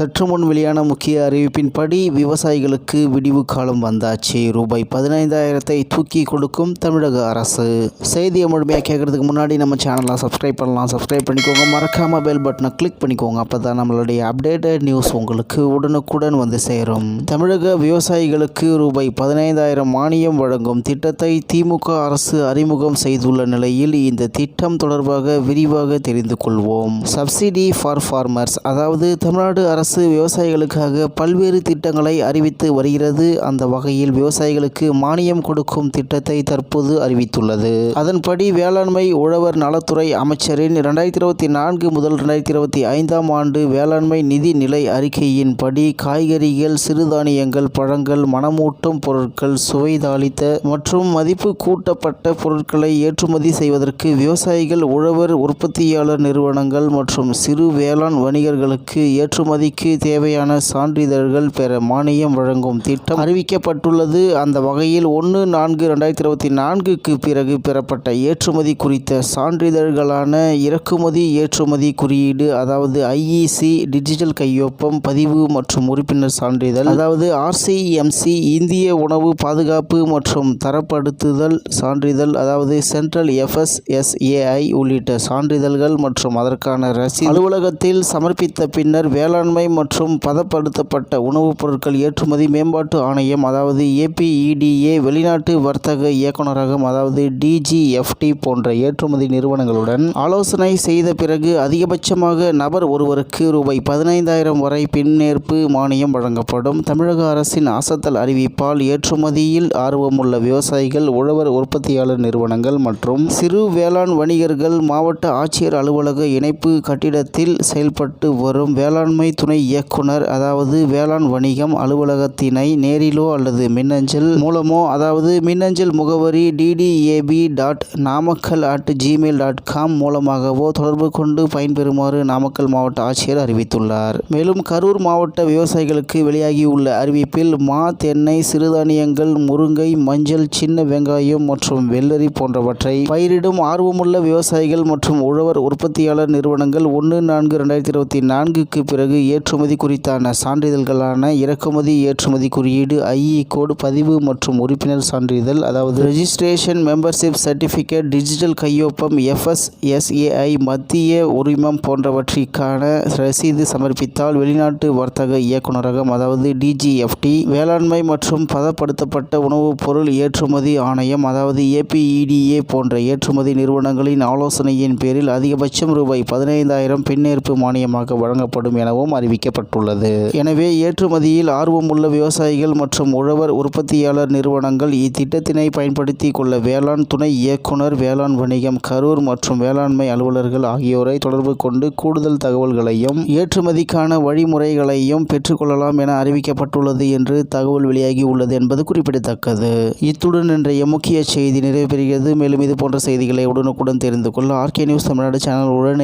சற்று முன் வெளியான முக்கிய அறிவிப்பின்படி விவசாயிகளுக்கு விடிவு காலம் வந்தாச்சு. ரூபாய் பதினைந்தாயிரத்தை தூக்கி கொடுக்கும் தமிழக அரசு. செய்தியை முழுமையாக கேட்கறதுக்கு முன்னாடி நம்ம சேனலை சப்ஸ்கிரைப் பண்ணலாம். சப்ஸ்கிரைப் பண்ணிக்கோங்க. மறக்காம பெல் பட்டனை கிளிக் பண்ணிக்கோங்க. அப்போ தான் நம்மளுடைய அப்டேட்டட் நியூஸ் உங்களுக்கு உடனுக்குடன் வந்து சேரும். தமிழக விவசாயிகளுக்கு ரூபாய் பதினைந்தாயிரம் மானியம் வழங்கும் திட்டத்தை திமுக அரசு அறிமுகம் செய்துள்ள நிலையில் இந்த திட்டம் தொடர்பாக விரிவாக தெரிந்து கொள்வோம். சப்சிடி ஃபார் ஃபார்மர்ஸ் அதாவது தமிழ்நாடு அரசு விவசாயிகளுக்காக பல்வேறு திட்டங்களை அறிவித்து வருகிறது. அந்த வகையில் விவசாயிகளுக்கு மானியம் கொடுக்கும் திட்டத்தை தற்போது அறிவித்துள்ளது. அதன்படி வேளாண்மை உழவர் நலத்துறை அமைச்சரின் இரண்டாயிரத்தி இருபத்தி நான்கு முதல் இரண்டாயிரத்தி இருபத்தி ஐந்தாம் ஆண்டு வேளாண்மை நிதி நிலை அறிக்கையின்படி காய்கறிகள் சிறுதானியங்கள் பழங்கள் மனமூட்டும் பொருட்கள் சுவைதாளித்த மற்றும் மதிப்பு கூட்டப்பட்ட பொருட்களை ஏற்றுமதி செய்வதற்கு விவசாயிகள் உழவர் உற்பத்தியாளர் நிறுவனங்கள் மற்றும் சிறு வேளாண் வணிகர்களுக்கு ஏற்றுமதிக்கு தேவையான சான்றிதழ்கள் பெற மானியம் வழங்கும் திட்டம் அறிவிக்கப்பட்டுள்ளது. அந்த வகையில் ஒன்று நான்கு ரெண்டாயிரத்தி இருபத்தி நான்குக்கு பிறகு பெறப்பட்ட ஏற்றுமதி குறித்த சான்றிதழ்களான இறக்குமதி ஏற்றுமதி குறியீடு அதாவது ஐஇசி டிஜிட்டல் கையொப்பம் பதிவு மற்றும் உறுப்பினர் சான்றிதழ் அதாவது ஆர்சிஎம்சி இந்திய உணவு பாதுகாப்பு மற்றும் தரப்படுத்துதல் சான்றிதழ் அதாவது சென்ட்ரல் எஃப்எஸ்எஸ்ஏஐ உள்ளிட்ட சான்றிதழ்கள் மற்றும் அதற்கான ரசீது அலுவலகத்தில் சமர்ப்பித்த பின்னர் வேளாண்மை மற்றும் பதப்படுத்தப்பட்ட உணவுப் பொருட்கள் ஏற்றுமதி மேம்பாட்டு ஆணையம் அதாவது ஏபிஇடிஏ வெளிநாட்டு வர்த்தக இயக்குநரகம் அதாவது டிஜிஎஃப்டி போன்ற ஏற்றுமதி நிறுவனங்களுடன் ஆலோசனை செய்த பிறகு அதிகபட்சமாக நபர் ஒருவருக்கு ரூபாய் பதினைந்தாயிரம் வரை பின்னேற்பு மானியம் வழங்கப்படும். தமிழக அரசின் அசத்தல் அறிவிப்பால் ஏற்றுமதியில் ஆர்வமுள்ள விவசாயிகள் உழவர் உற்பத்தியாளர் நிறுவனங்கள் மற்றும் சிறு வேளாண் வணிகர்கள் மாவட்ட ஆட்சியர் அலுவலக இணைப்பு கட்டிடத்தில் செயல்பட்டு வரும் வேளாண்மை துணை இயக்குனர் அதாவது வேளாண் வணிகம் அலுவலகத்தினை நேரிலோ அல்லது மின்னஞ்சல் மூலமோ அதாவது மின்னஞ்சல் முகவரி TTAP dot Namakkal at Gmail dot com மூலமாகவோ தொடர்பு கொண்டு பயன்பெறுமாறு நாமக்கல் மாவட்ட ஆட்சியர் அறிவித்துள்ளார். மேலும் கரூர் மாவட்ட விவசாயிகளுக்கு வெளியாகியுள்ள அறிவிப்பில் மா தென்னை சிறுதானியங்கள் முருங்கை மஞ்சள் சின்ன வெங்காயம் மற்றும் வெள்ளரி போன்றவற்றை பயிரிடும் ஆர்வமுள்ள விவசாயிகள் மற்றும் உழவர் உற்பத்தியாளர் நிறுவனங்கள் ஒன்று நான்கு ரெண்டாயிரத்தி இருபத்தி நான்குக்கு பிறகு ஏற்றுமதி குறித்தான சான்றிதழ்களான இறக்குமதி ஏற்றுமதி குறியீடு ஐஇ கோடு பதிவு மற்றும் உறுப்பினர் சான்றிதழ் அதாவது ரெஜிஸ்ட்ரேஷன் மெம்பர்ஷிப் சர்டிஃபிகேட் டிஜிட்டல் கையொப்பம் எஃப்எஸ்எஸ்ஏஐ மத்திய உரிமம் போன்றவற்றிற்கான ரசீது சமர்ப்பித்தால் வெளிநாட்டு வர்த்தக இயக்குநரகம் அதாவது டிஜிஎஃப்டி வேளாண்மை மற்றும் பதப்படுத்தப்பட்ட உணவுப் பொருள் ஏற்றுமதி ஆணையம் அதாவது ஏபிஇடிஏ போன்ற ஏற்றுமதி நிறுவனங்களின் ஆலோசனையின் பேரில் அதிகபட்சம் ரூபாய் பதினைந்தாயிரம் பின்னேற்பு மானியமாக வழங்கப்படும் எனவும் அறிவிக்கப்பட்டுள்ளது. எனவே ஏற்றுமதியில் ஆர்வமுள்ள விவசாயிகள் மற்றும் உழவர் உற்பத்தியாளர் நிறுவனங்கள் இத்திட்டத்தினை பயன்படுத்தி கொள்ள வேளாண் துணை இயக்குனர் வேளாண் வணிகம் கரூர் மற்றும் வேளாண்மை அலுவலர்கள் ஆகியோரை தொடர்பு கொண்டு கூடுதல் தகவல்களையும் ஏற்றுமதிக்கான வழிமுறைகளையும் பெற்றுக்கொள்ளலாம் என அறிவிக்கப்பட்டுள்ளது என்று தகவல் வெளியாகி உள்ளது என்பது குறிப்பிடத்தக்கது. இத்துடன் இன்றைய முக்கிய செய்தி நிறைவு பெறுகிறது மேலும் இது போன்ற செய்திகளை உடனுக்குடன் தெரிந்து கொள்ள ஆர்கே நியூஸ் தமிழ்நாடு சேனல் உடன்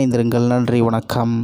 நன்றி வணக்கம்.